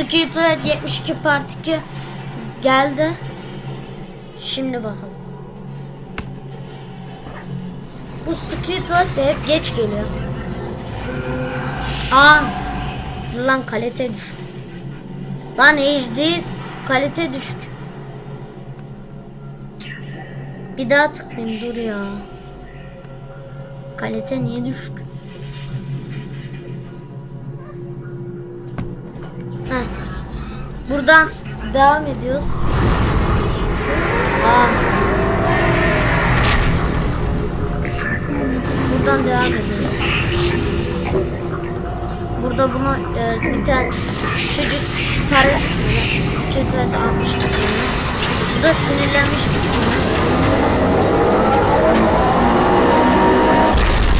Skitter 72 Part 2 geldi. Şimdi bakalım. Bu Skitter de hep geç geliyor. Aa, lan kalite düşük. Lan HD kalite düşük. Bir daha tıklayayım dur ya. Kalite niye düşük? Heh. Buradan devam ediyoruz. Aa. Buradan devam ediyoruz. Burada bunu e, bir tane küçücük parazit skelet almıştık. bunu. Bu da sinirlenmiştik. buna.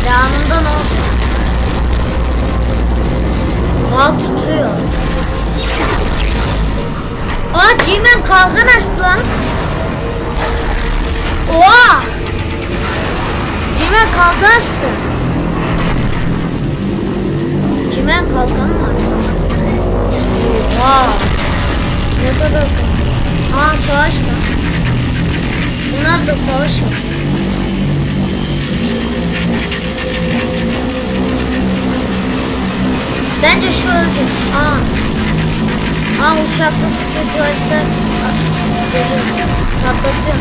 Devamında ne oldu? G-Man kalkan açtı lan. Oha! G-Man kalkan açtı. G-Man kalkan var. Oha! Ne kadar Aa savaş lan. Bunlar da savaş yapıyor. Bence şu öldü. Aa. Aa uçakta sıkı tuvalette patlatıyor.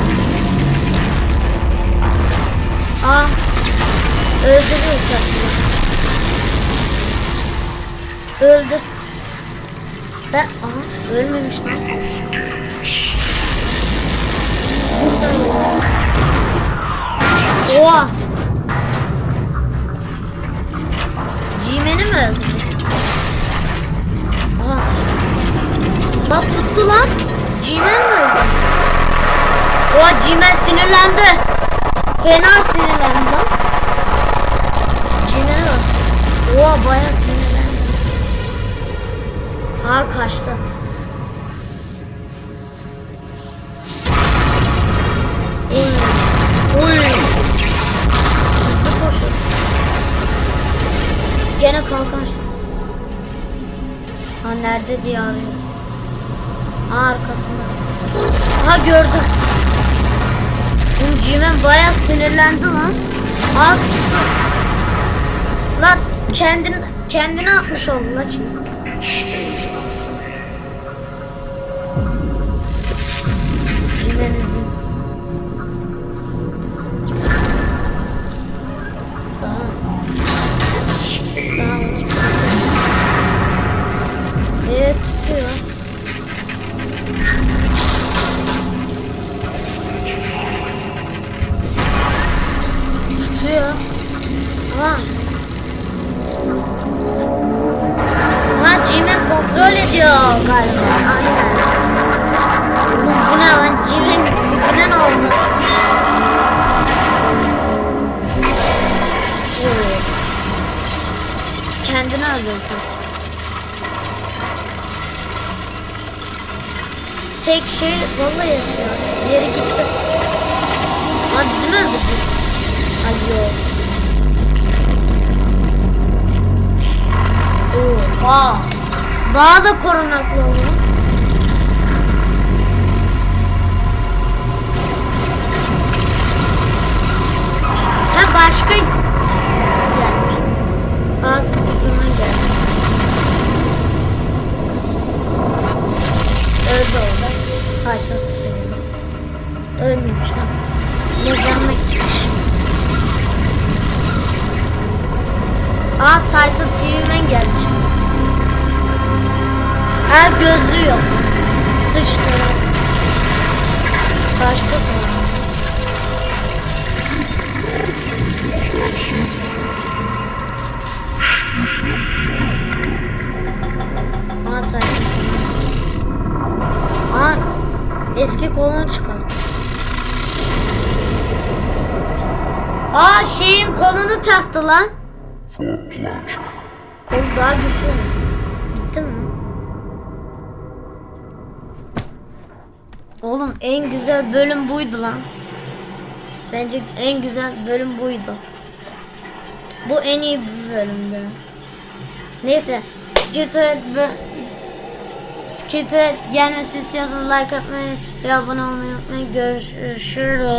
Aa. Öldürüyor uçakta. Öldü. Ben aha ölmemiş lan. Bu sanırım. Oha. Tuttu lan. G-Man mi öldü? Oha G-Man sinirlendi. Fena sinirlendi lan. G-Man'e bak. Oha bayağı sinirlendi. Ha kaçtı. Oy. Oy. Hızlı koşuyor. Gene kalkan açtı. Ha nerede diye arıyor. Arkasında. Ha gördüm. Bu Cimen baya sinirlendi lan. Tuttu. Lan kendini kendine atmış oldu lan şimdi. Tutuyor. Ama Ha Cimen kontrol ediyor galiba. Aynen. Oğlum bu ne lan? Cimen tipine ne oldu? Kendini öldürsün. Tek şey vallahi yaşıyor. Diğeri gitti. Ha bizi mi öldürdü? Ay yok. Oha. Daha da korunaklı oldu. Aa Titan TV'men geldi şimdi. Ha gözlüğü yok. Sıçtı. Kaçtı sonra. Eski kolunu çıkardı. Aa şeyin kolunu taktı lan. Kol daha güçlü. Gitti mi? Oğlum en güzel bölüm buydu lan. Bence en güzel bölüm buydu. Bu en iyi bölümdü. Neyse. Skeletor Skit'e gelmesi istiyorsanız like atmayı ve abone olmayı unutmayın. Görüşürüz.